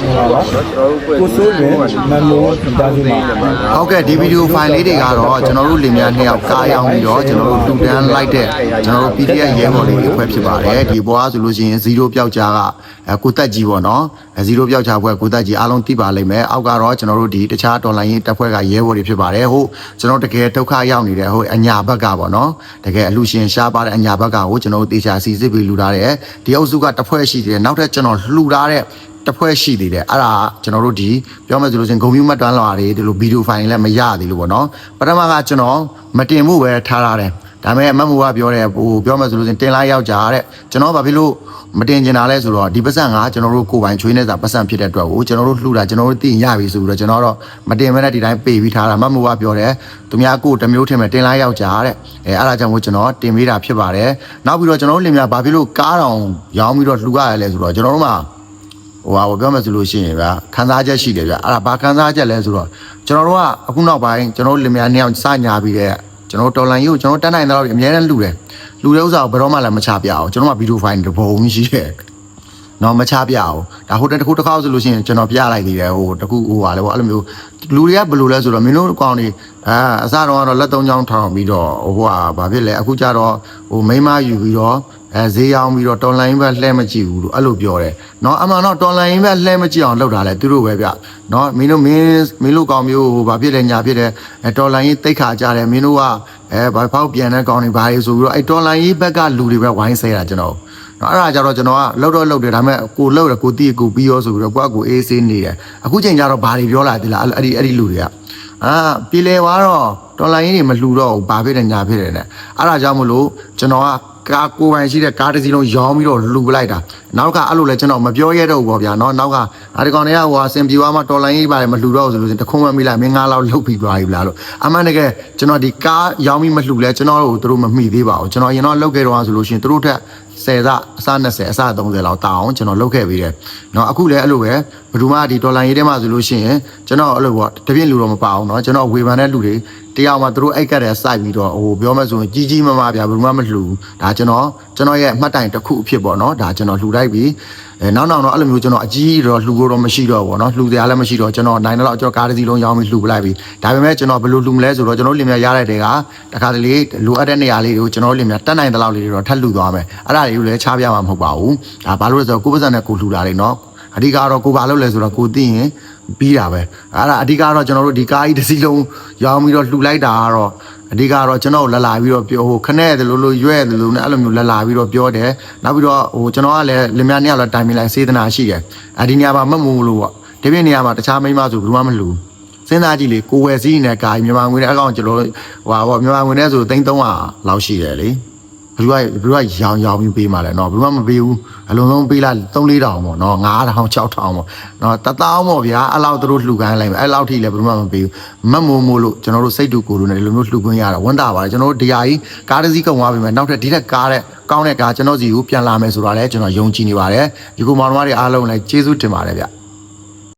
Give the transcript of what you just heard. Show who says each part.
Speaker 1: ကိုစိုးရင်မန်မိုးတာစီမှာ
Speaker 2: ဟုတ်ကဲ့ဒီဗီဒီယိုဖိုင်လေးတွေကတော့ကျွန်တော်တို့လင်မြနှစ်ယောက်ကားရောက်ပြီးတော့ကျွန်တော်တို့တူတန်းလိုက်တဲ့ကျွန်တော်တို့ PDF ရဲဘော်လေးတွေဖွဲ့ဖြစ်ပါတယ်ဒီဘွားဆိုလို့ရှိရင်0ပျောက်ကြားကအဲကိုတက်ကြီးပေါ့နော်အဲ0ပျောက်ကြားဘွဲကိုတက်ကြီးအားလုံးသိပါလိမ့်မယ်အောက်ကတော့ကျွန်တော်တို့ဒီတခြားတော်လိုင်းရေးတပ်ဖွဲ့ကရဲဘော်တွေဖြစ်ပါတယ်ဟုတ်ကျွန်တော်တကယ်ဒုက္ခရောက်နေတဲ့ဟုတ်အညာဘက်ကပေါ့နော်တကယ်အလူရှင်ရှားပါတဲ့အညာဘက်ကကိုကျွန်တော်တို့တေချာစီစစ်ပြီးလူထားတယ်ဒီအုပ်စုကတစ်ဖွဲ့ရှိတယ်နောက်ထပ်ကျွန်တော်လှူထားတဲ့ တစ်ဖွဲ့ရှိသေးတယ်အဲ့ဒါကျွန်တော်တို့ဒီပြောမယ်ဆိုလို့ချင်းဂုံမြူမှတ်တမ်းလာတွေဒီလိုဗီဒီယိုဖိုင်လည်းမရသေးလို့ပေါ့နော်ပထမကကျွန်တော်မတင်မှုပဲထားရတယ်ဒါပေမဲ့အမတ်မူကပြောတယ်ဟိုပြောမယ်ဆိုလို့ချင်းတင်လိုက်ရောက်ကြတဲ့ကျွန်တော်ဘာဖြစ်လို့မတင်ကျင်တာလဲဆိုတော့ဒီပတ်စံကကျွန်တော်တို့ကိုယ်ပိုင်ချွေးနေစာပတ်စံဖြစ်တဲ့အတွက်ကိုကျွန်တော်တို့လှူတာကျွန်တော်တို့သိရင်ရပြီဆိုပြီးတော့ကျွန်တော်တော့မတင်မဲနဲ့ဒီတိုင်းပေးပြီးထားတာအမတ်မူကပြောတယ်သူများကိုယ်တစ်မျိုးထင်မယ်တင်လိုက်ရောက်ကြတဲ့အဲအဲ့ဒါကြောင့်မို့ကျွန်တော်တင်ပေးတာဖြစ်ပါတယ်နောက်ပြီးတော့ကျွန်တော်တို့လင်မြဘာဖြစ်လို့ကားတောင်ရောင်းပြီးတော့လှူရတယ်လဲဆိုတော့ကျွန်တော်တို့မှာ ဟိုဟာကိုပြောမယ်ဆိုလို့ရှိရင်ဗျာခန်းစားချက်ရှိတယ်ဗျာအဲ့ဒါဘာခန်းစားချက်လဲဆိုတော့ကျွန်တော်တို့ကအခုနောက်ပိုင်းကျွန်တော်တို့လင်မယားနှစ်ယောက်စညာပြီးတဲ့ကျွန်တော်တို့တော်လန်ကြီးကိုကျွန်တော်တက်နိုင်တဲ့လောက်အများနဲ့လှူတယ်လှူတဲ့ဥစ္စာကိုဘယ်တော့မှလည်းမချပြအောင်ကျွန်တော်ကဗီဒီယိုဖိုင်တစ်ပုံရှိတယ်နော်မချပြအောင်ဒါဟိုတတစ်ခုတစ်ခါဆိုလို့ရှိရင်ကျွန်တော်ပြလိုက်သေးတယ်ဟိုတခုဟိုဟာလေပေါ့အဲ့လိုမျိုးလူတွေကဘယ်လိုလဲဆိုတော့မင်းတို့အကောင်တွေအာအစတော့ကတော့လက်သုံးချောင်းထောင်ပြီးတော့ဟိုဟာဘာဖြစ်လဲအခုကျတော့ဟိုမိန်းမယူပြီးတော့ အဲဈေးရောက်ပြီးတော့တော်လိုင်းဘက်လှဲမကြည့်ဘူးလို့အဲ့လိုပြောတယ်။နော်အမှန်တော့တော်လိုင်းဘက်လှဲမကြည့်အောင်လုပ်တာလေသူတို့ပဲဗျ။နော်မင်းတို့မင်းမင်းတို့ကောင်မျိုးဟိုဘာဖြစ်လဲညာဖြစ်တယ်အဲတော်လိုင်းတိတ်ခါကြတယ်မင်းတို့ကအဲဘာဖောက်ပြန်တဲ့ကောင်တွေဘာတွေဆိုပြီးတော့အဲတော်လိုင်းဘက်ကလူတွေပဲဝိုင်းဆဲတာကျွန်တော်။နော်အဲ့ဒါကြတော့ကျွန်တော်ကလှုပ်တော့လှုပ်တယ်ဒါပေမဲ့ကိုလှုပ်တယ်ကိုတီးကိုပြီးရောဆိုပြီးတော့ကိုကကိုအေးဆေးနေတယ်။အခုချိန်ကျတော့ဘာတွေပြောလာသေးလားအဲ့ဒီအဲ့ဒီလူတွေကအာပြည်လေသွားတော့တော်လိုင်းတွေမလှူတော့ဘူးဘာဖြစ်တယ်ညာဖြစ်တယ်နဲ့အဲ့ဒါကြောင့်မလို့ကျွန်တော်ကကားကိုယ်ပိုင်ရှိတဲ့ကားတစ်စီးလုံးရောင်းပြီးတော့လူပလိုက်တာနောက်ကအဲ့လိုလဲကျွန်တော်မပြောရတော့ဘူးပေါ့ဗျာเนาะနောက်ကအာဒီကောင်တွေကဟိုအစင်ပြေသွားမှတော်လိုင်းကြီးပါတယ်မလှူတော့ဘူးဆိုလို့တခုံးမမိလိုက်မင်းငါးလောက်လှုပ်ပြီးသွားပြီလားလို့အမှန်တကယ်ကျွန်တော်ဒီကားရောင်းပြီးမလှူလဲကျွန်တော်တို့သူတို့မမိသေးပါဘူးကျွန်တော်အရင်တော့လှုပ်ခဲ့တော့ဆိုလို့ရှိရင်သူတို့ထက်10စအစ20အစ30လောက်တောင်းကျွန်တော်လှုပ်ခဲ့ပြီးတယ်เนาะအခုလည်းအဲ့လိုပဲဘယ်သူမှဒီဒေါ်လာရေးထဲမှာဆိုလို့ရှိရင်ကျွန်တော်အဲ့လိုပေါ့တပြည့်လူတော့မပါအောင်เนาะကျွန်တော်ဝေဖန်တဲ့လူတွေတရားမှသူတို့အိတ်ကတ်တဲ့စိုက်ပြီးတော့ဟိုပြောမှဆိုရင်ကြီးကြီးမားမားဗျာဘယ်သူမှမလှူဒါ ကျွန်တော်ကျွန်တော်ရဲ့အမှတ်တိုင်တစ်ခုအဖြစ်ပေါ့နော်ဒါကျွန်တော်လှူလိုက်ပြီးအဲနောက်နောက်တော့အဲ့လိုမျိုးကျွန်တော်အကြီးတော့လှူတော့မရှိတော့ပေါ့နော်လှူတရားလည်းမရှိတော့ကျွန်တော်နိုင်တော့ကျွန်တော်ကားတစ်စီးလုံးရောင်းပြီးလှူပလိုက်ပြီးဒါပေမဲ့ကျွန်တော်ဘယ်လိုလှူမလဲဆိုတော့ကျွန်တော်လင်မြရတဲ့တဲကတခါတလေလိုအပ်တဲ့နေရာလေးတွေကိုကျွန်တော်လင်မြတတ်နိုင်တဲ့လောက်လေးတွေတော့ထပ်လှူသွားမယ်အဲ့ဒါတွေကိုလည်းချားပြမှာမဟုတ်ပါဘူးဒါဘာလို့လဲဆိုတော့ကိုယ့်ပါဇက်နဲ့ကိုလှူတာတွေနော် အဓိကတော့ကိုဘာလုပ်လဲဆိုတော့ကိုသိရင်ပြီးတာပဲအဲ့ဒါအဓိကတော့ကျွန်တော်တို့ဒီကားကြီးတစ်စီးလုံးရောင်းပြီးတော့လှူလိုက်တာကတော့အဓိကတော့ကျွန်တော်လလာပြီးတော့ပြောဟိုခနဲ့တယ်လို့လို့ရွဲ့တယ်လို့နဲ့အဲ့လိုမျိုးလလာပြီးတော့ပြောတယ်နောက်ပြီးတော့ဟိုကျွန်တော်ကလည်းလင်မယားနှစ်ယောက်လည်းတိုင်ပင်လိုက်စေတနာရှိတယ်အဒီနေရာမှာမမှုလို့ပေါ့ဒီပြနေရာမှာတခြားမိန်းမဆိုဘယ်သူမှမလှူစဉ်းစားကြည့်လေကိုဝယ်စည်းနေတဲ့ကာကြီးမြန်မာငွေနဲ့အကောင့်ကျွန်တော်ဟိုဟာပေါ့မြန်မာငွေနဲ့ဆို3300လောက်ရှိတယ်လေ ဘယ်သူကဘယ်သူကရောင်ရောင်ပြီးပေးမှလဲเนาะဘယ်သူမှမပေးဘူးအလုံးလုံးပေးလိုက်3 4တောင်ပေါ့เนาะ9000 6000ပေါ့เนาะတသောင်းပေါ့ဗျာအဲ့လောက်သူတို့လှူခိုင်းလိုက်မယ်အဲ့လောက်ထိလည်းဘယ်သူမှမပေးဘူးမတ်မိုးမိုးလို့ကျွန်တော်တို့စိတ်တူကိုယ်တို့နဲ့ဒီလိုမျိုးလှူခွင့်ရတာဝန်တာပါတယ်ကျွန်တော်တို့တရားကြီးကားတစ်စီးကုန်သွားပြီမယ်နောက်ထပ်ဒီထက်ကားတဲ့ကောင်းတဲ့ကားကျွန်တော်စီကိုပြန်လာမယ်ဆိုတာလည်းကျွန်တော်ယုံကြည်နေပါတယ်ဒီကိုမောင်နှမတွေအားလုံးလည်းကျေးဇူးတင်ပါတယ်ဗျ